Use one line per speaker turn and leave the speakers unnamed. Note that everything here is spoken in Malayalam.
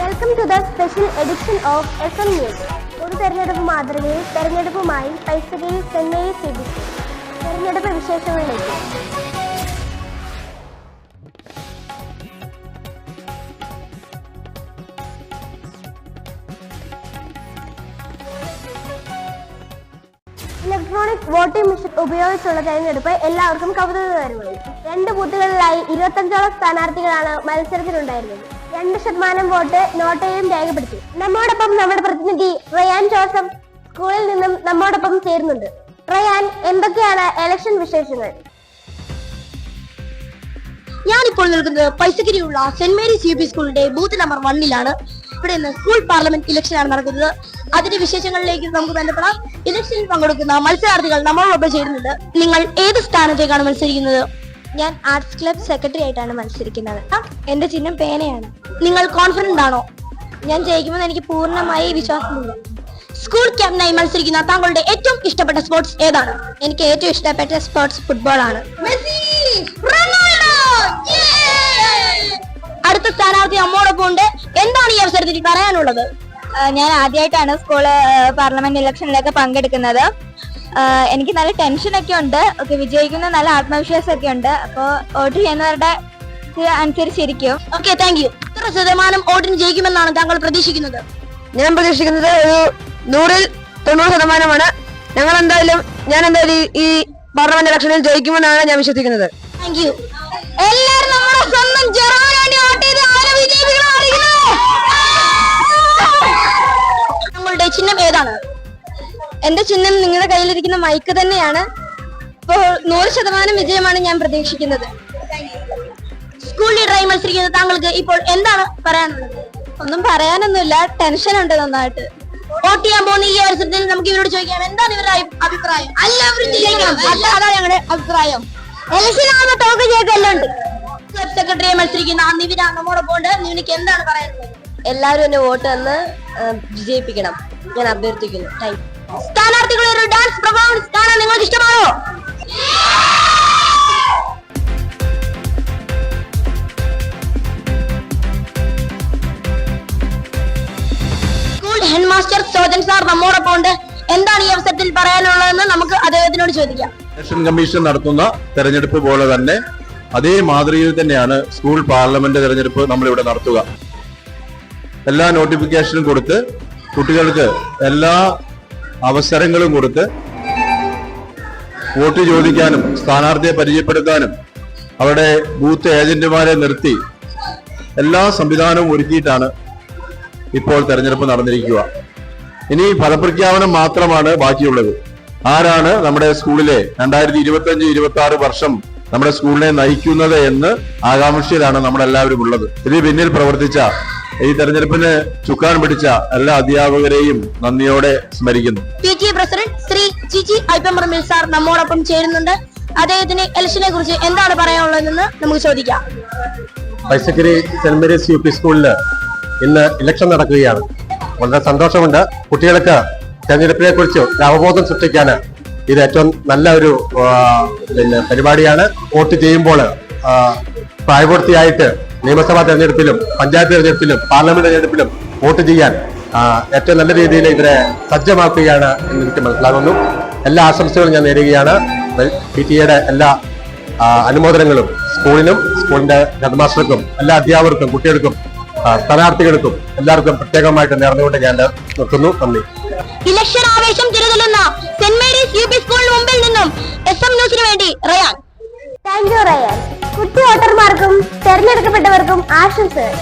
Welcome to the special edition of S M news ഒരു തെരഞ്ഞെടുപ്പ് മാതൃകയിൽ തെരഞ്ഞെടുപ്പുമായി പൈസകയിൽ ചെന്നൈയിൽ സ്ഥിതി തെരഞ്ഞെടുപ്പ് വിശേഷങ്ങളിലേക്ക്. ഇലക്ട്രോണിക് വോട്ടിംഗ് മെഷീൻ ഉപയോഗിച്ചുള്ള തെരഞ്ഞെടുപ്പ് എല്ലാവർക്കും കൗതുകകരമായി. രണ്ട് ബൂത്തുകളിലായി ഇരുപത്തഞ്ചോളം സ്ഥാനാർത്ഥികളാണ് മത്സരത്തിലുണ്ടായിരുന്നത്. രണ്ട് ശതമാനം വോട്ട് നോട്ടയും രേഖപ്പെടുത്തി. നമ്മോടൊപ്പം നമ്മുടെ പ്രതിനിധി റയാൻ ജോസഫ് സ്കൂളിൽ നിന്നും നമ്മോടൊപ്പം ചേരുന്നുണ്ട്. റയാൻ എന്തൊക്കെയാണ് ഇലക്ഷൻ വിശേഷങ്ങൾ?
ഞാനിപ്പോൾ നിൽക്കുന്നത് പൈസഗിരിയുള്ള സെന്റ് മേരീസ് യു പി സ്കൂളിന്റെ ബൂത്ത് നമ്പർ വണ്ണിലാണ്. ഇവിടെ നിന്ന് സ്കൂൾ പാർലമെന്റ് ഇലക്ഷനാണ് നടക്കുന്നത്. അതിന്റെ വിശേഷങ്ങളിലേക്ക് നമുക്ക് ബന്ധപ്പെടാം. ഇലക്ഷനിൽ പങ്കെടുക്കുന്ന മത്സരാർത്ഥികൾ നമ്മളോടൊപ്പം ചേരുന്നുണ്ട്. നിങ്ങൾ ഏത് സ്ഥാനത്തേക്കാണ് മത്സരിക്കുന്നത്?
ഞാൻ ആർട്സ് ക്ലബ് സെക്രട്ടറി ആയിട്ടാണ് മത്സരിക്കുന്നത്. എന്റെ ചിഹ്നം പേനയാണ്.
നിങ്ങൾ കോൺഫിഡന്റ് ആണോ?
ഞാൻ ജയിക്കുമെന്ന് എനിക്ക് പൂർണമായി വിശ്വാസമുണ്ട്.
സ്കൂൾ ക്യാമ്പിനായി മത്സരിക്കുന്ന താങ്കളുടെ ഏറ്റവും ഇഷ്ടപ്പെട്ട സ്പോർട്സ് ഏതാണ്?
എനിക്ക് ഏറ്റവും ഇഷ്ടപ്പെട്ട സ്പോർട്സ് ഫുട്ബോൾ ആണ്.
അടുത്ത സ്ഥാനാർത്ഥി നമ്മോടൊപ്പം ഉണ്ട് എന്താണ് ഈ അവസരത്തിൽ പറയാനുള്ളത്?
ഞാൻ ആദ്യമായിട്ടാണ് സ്കൂൾ പാർലമെന്റ് ഇലക്ഷനിലൊക്കെ പങ്കെടുക്കുന്നത്. എനിക്ക് നല്ല ടെൻഷൻ ഒക്കെ ഉണ്ട്. ഒക്കെ വിജയിക്കുന്ന നല്ല ആത്മവിശ്വാസമൊക്കെ ഉണ്ട്. അപ്പോൾ വോട്ട് ചെയ്യുന്നവരുടെ അനുസരിച്ചിരിക്കും.
ഓക്കെ താങ്ക് യു എത്ര ശതമാനം വോട്ടിന് ജയിക്കുമെന്നാണ് താങ്കൾ പ്രതീക്ഷിക്കുന്നത്.
ഞാൻ പ്രതീക്ഷിക്കുന്നത് ഒരു നൂറിൽ തൊണ്ണൂറ് ശതമാനമാണ്. ഞങ്ങൾ എന്തായാലും ഞാൻ എന്തായാലും ഈ- പാർലമെന്റ് ഇലക്ഷനിൽ ജയിക്കുമെന്നാണ് ഞാൻ വിശ്വസിക്കുന്നത്.
താങ്ക് യു എല്ലാരും നമ്മുടെ സ്വന്തം ജർമ്മനി വേണ്ടി വോട്ട് ചെയ്ത് ആരെ വിജയിപ്പിക്കണം ചിഹ്നം ഏതാണ്
എന്റെ ചിഹ്നം നിങ്ങളുടെ കയ്യിലിരിക്കുന്ന മൈക്ക് തന്നെയാണ്. ഇപ്പോൾ നൂറ് ശതമാനം വിജയമാണ് ഞാൻ പ്രതീക്ഷിക്കുന്നത്.
സ്കൂൾ ലീഡറായി മത്സരിക്കുന്ന താങ്കൾക്ക് ഇപ്പോൾ എന്താണ് പറയാനുള്ളത്?
ഒന്നും പറയാനൊന്നുമില്ല ടെൻഷൻ ഉണ്ട് നന്നായിട്ട്.
വോട്ട് ചെയ്യാൻ പോകുന്ന ഈ അവസരത്തിൽ നമുക്ക് ഇവരോട് ചോദിക്കാം എന്താണ് ഇവരുടെ അഭി- അഭിപ്രായം? എല്ലാവരും ജയിക്കണം അല്ല അതാണ് ഞങ്ങളുടെ അഭിപ്രായം. എലക്ഷനാണ് ടോക്ക് തോക്ക് ജയിക്കെല്ലാം ഉണ്ട് സെക്രട്ടറിയെ മത്സരിക്കുന്ന നിവിന നമ്മോടൊപ്പം ഉണ്ട്. നിവിനക്ക് എന്താണ് പറയാനുള്ളത്?
എല്ലാവരും എന്നെ വോട്ട് തന്ന് വിജയിപ്പിക്കണം. ഞാൻ അഭ്യർത്ഥിക്കുന്നു. താങ്ക്
സ്ഥാനാർത്ഥികളുടെ ഒരു ഡാൻസ് പെർഫോമൻസ് കാണാൻ നിങ്ങൾക്ക് ഇഷ്ടമാണോ? School head master Sojan sir നമ്മോടൊപ്പം ഉണ്ട്. എന്താണ് ഈ അവസരത്തിൽ പറയാനുള്ളതെന്ന് നമുക്ക് അദ്ദേഹത്തിനോട് ചോദിക്കാം.
ഇലക്ഷൻ കമ്മീഷൻ നടത്തുന്ന തെരഞ്ഞെടുപ്പ് പോലെ തന്നെ അതേ മാതൃകയിൽ തന്നെയാണ് സ്കൂൾ പാർലമെന്റ് തെരഞ്ഞെടുപ്പ് നമ്മളിവിടെ നടത്തുക. എല്ലാ നോട്ടിഫിക്കേഷനും കൊടുത്ത് കുട്ടികൾക്ക് എല്ലാ അവസരങ്ങളും കൊടുത്ത് വോട്ട് ചോദിക്കാനും സ്ഥാനാർത്ഥിയെ പരിചയപ്പെടുത്താനും അവരുടെ ബൂത്ത് ഏജന്റുമാരെ നിർത്തി എല്ലാ സംവിധാനവും ഒരുക്കിയിട്ടാണ് ഇപ്പോൾ തെരഞ്ഞെടുപ്പ് നടന്നിരിക്കുക. ഇനി ഫലപ്രഖ്യാപനം മാത്രമാണ് ബാക്കിയുള്ളത്. ആരാണ് നമ്മുടെ സ്കൂളിലെ രണ്ടായിരത്തി ഇരുപത്തി അഞ്ച് ഇരുപത്തി ആറ് വർഷം നമ്മുടെ സ്കൂളിനെ നയിക്കുന്നത് എന്ന് ആകാംക്ഷയിലാണ് നമ്മളെല്ലാവരും ഉള്ളത്. ഇതിന് പിന്നിൽ പ്രവർത്തിച്ച ഈ തെരഞ്ഞെടുപ്പിന് ചുക്കാൻ പിടിച്ച എല്ലാ അധ്യാപകരെയും നന്ദിയോടെ സ്മരിക്കുന്നു.
P T A president Shri Jiji Aippamparambil sir നമ്മോടൊപ്പം ചേരുന്നുണ്ട്. അദ്ദേഹത്തിന് ഇലക്ഷനെ കുറിച്ച് എന്താണ് പറയാനുള്ളതെന്ന് നമുക്ക് ചോദിക്കാം.
Paisakkari saint Mary's U P സ്കൂളിൽ ഇന്ന് ഇലക്ഷൻ നടക്കുകയാണ്. വളരെ സന്തോഷമുണ്ട്. കുട്ടികൾക്ക് തെരഞ്ഞെടുപ്പിനെ കുറിച്ച് അവബോധം സൃഷ്ടിക്കാൻ ഇത് ഏറ്റവും നല്ല ഒരു പിന്നെ പരിപാടിയാണ്. വോട്ട് ചെയ്യുമ്പോൾ പ്രായപൂർത്തിയായിട്ട് നിയമസഭാ തെരഞ്ഞെടുപ്പിലും പഞ്ചായത്ത് തെരഞ്ഞെടുപ്പിലും പാർലമെന്റ് തെരഞ്ഞെടുപ്പിലും വോട്ട് ചെയ്യാൻ ഏറ്റവും നല്ല രീതിയിൽ ഇവരെ സജ്ജമാക്കുകയാണ് എന്ന് എനിക്ക് മനസ്സിലാകുന്നു. എല്ലാ ആശംസകളും ഞാൻ നേരുകയാണ്. പി ടി എയുടെ എല്ലാ അനുമോദനങ്ങളും സ്കൂളിനും സ്കൂളിന്റെ ഹെഡ്മാസ്റ്റർക്കും എല്ലാ അധ്യാപകർക്കും കുട്ടികൾക്കും സ്ഥാനാർത്ഥികൾക്കും എല്ലാവർക്കും പ്രത്യേകമായിട്ട് നേർന്നുകൊണ്ട് ഞാൻ നിർത്തുന്നു. നന്ദി.
ഇലക്ഷൻ ആവേശം തിരതല്ലുന്ന സെന്റ് മേരീസ് യു പി സ്കൂളിന് മുമ്പിൽ നിന്നും എസ് എം ന്യൂസിന് വേണ്ടി റയാൻ.
താങ്ക് യു റയാൻ കുട്ടി വോട്ടർമാർക്കും തെരഞ്ഞെടുക്കപ്പെട്ടവർക്കും ആശംസകൾ.